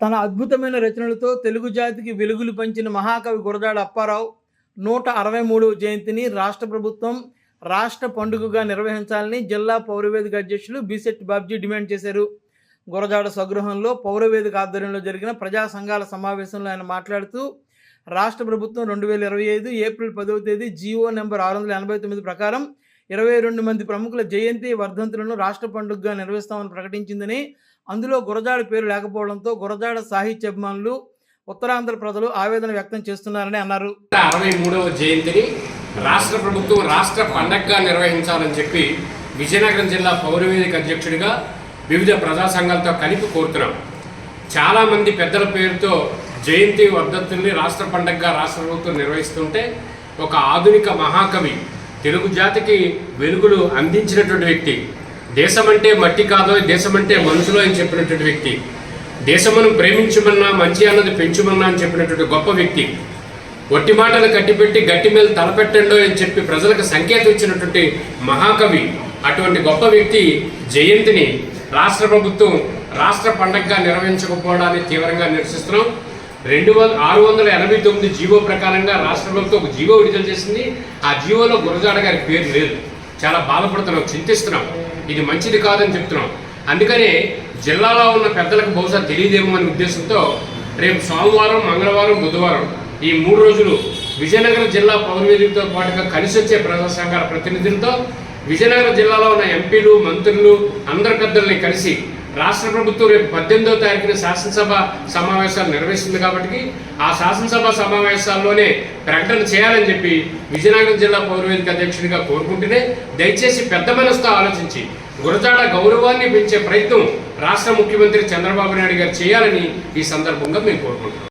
తన అద్భుతమైన రచనలతో తెలుగు జాతికి వెలుగులు పంచిన మహాకవి గురజాడ అప్పారావు నూట అరవై మూడవ జయంతిని రాష్ట్ర ప్రభుత్వం రాష్ట్ర పండుగగా నిర్వహించాలని జిల్లా పౌరవేదిక అధ్యక్షులు బీసెట్ బాబ్జీ డిమాండ్ చేశారు. గురజాడ స్వగృహంలో పౌరవేదిక ఆధ్వర్యంలో జరిగిన ప్రజా సంఘాల సమావేశంలో ఆయన మాట్లాడుతూ రాష్ట్ర ప్రభుత్వం రెండు వేల ఇరవై ఐదు ఏప్రిల్ పదవ తేదీ జీవో నెంబర్ ఆరు వందల ఎనభై తొమ్మిది ప్రకారం ఇరవై రెండు మంది ప్రముఖుల జయంతి వర్ధంతులను రాష్ట్ర పండుగగా నిర్వహిస్తామని ప్రకటించిందని అందులో గురజాడ పేరు లేకపోవడంతో గురజాడ సాహిత్య అభిమానులు ఉత్తరాంధ్ర ప్రజలు ఆవేదన వ్యక్తం చేస్తున్నారని అన్నారు. అరవై మూడవ జయంతిని రాష్ట్ర ప్రభుత్వం రాష్ట్ర పండగగా నిర్వహించాలని చెప్పి విజయనగరం జిల్లా పౌరవేదిక అధ్యక్షుడిగా వివిధ ప్రజా సంఘాలతో కలిపి కోరుతున్నాం. చాలామంది పెద్దల పేరుతో జయంతి వర్ధంతుల్ని రాష్ట్ర పండగగా రాష్ట్ర ప్రభుత్వం నిర్వహిస్తుంటే ఒక ఆధునిక మహాకవి తెలుగు జాతికి వెలుగులు అందించినటువంటి వ్యక్తి. దేశమంటే మట్టి కాదో దేశమంటే మనసులో అని చెప్పినటువంటి వ్యక్తి. దేశమును ప్రేమించమన్నా మంచి అన్నది పెంచుమన్నా అని చెప్పినటువంటి గొప్ప వ్యక్తి. ఒట్టి మాటలు కట్టిపెట్టి గట్టి మీద తలపెట్టండో అని చెప్పి ప్రజలకు సంకేతం ఇచ్చినటువంటి మహాకవి. అటువంటి గొప్ప వ్యక్తి జయంతిని రాష్ట్ర ప్రభుత్వం రాష్ట్ర పండగగా నిర్వహించకపోవడాన్ని తీవ్రంగా నిరసిస్తున్నాం. రెండు వంద ఆరు వందల ఎనభై తొమ్మిది జీవో ప్రకారంగా రాష్ట్ర ప్రభుత్వం ఒక జీవో విడుదల చేసింది. ఆ జీవోలో గురజాడ గారి పేరు లేదు. చాలా బాధపడుతున్నాం చింతిస్తున్నాం. ఇది మంచిది కాదని చెప్తున్నాం. అందుకనే జిల్లాలో ఉన్న పెద్దలకు బహుశా తెలియదేమో అనే ఉద్దేశంతో రేపు సోమవారం మంగళవారం బుధవారం ఈ మూడు రోజులు విజయనగరం జిల్లా పౌరవేదికతో పాటుగా కలిసి వచ్చే ప్రజా సంఘాల ప్రతినిధులతో విజయనగరం జిల్లాలో ఉన్న ఎంపీలు మంత్రులు అందరి పెద్దల్ని కలిసి రాష్ట్ర ప్రభుత్వం రేపు పద్దెనిమిదవ తారీఖున శాసనసభ సమావేశాలు నిర్వహిస్తుంది కాబట్టి ఆ శాసనసభ సమావేశాల్లోనే ప్రకటన చేయాలని చెప్పి విజయనగరం జిల్లా పౌరవేదిక అధ్యక్షుడిగా కోరుకుంటూనే దయచేసి పెద్ద మనసుతో ఆలోచించి గురజాడ గౌరవాన్ని పెంచే ప్రయత్నం రాష్ట్ర ముఖ్యమంత్రి చంద్రబాబు నాయుడు గారు చేయాలని ఈ సందర్భంగా మేము కోరుకుంటున్నాం.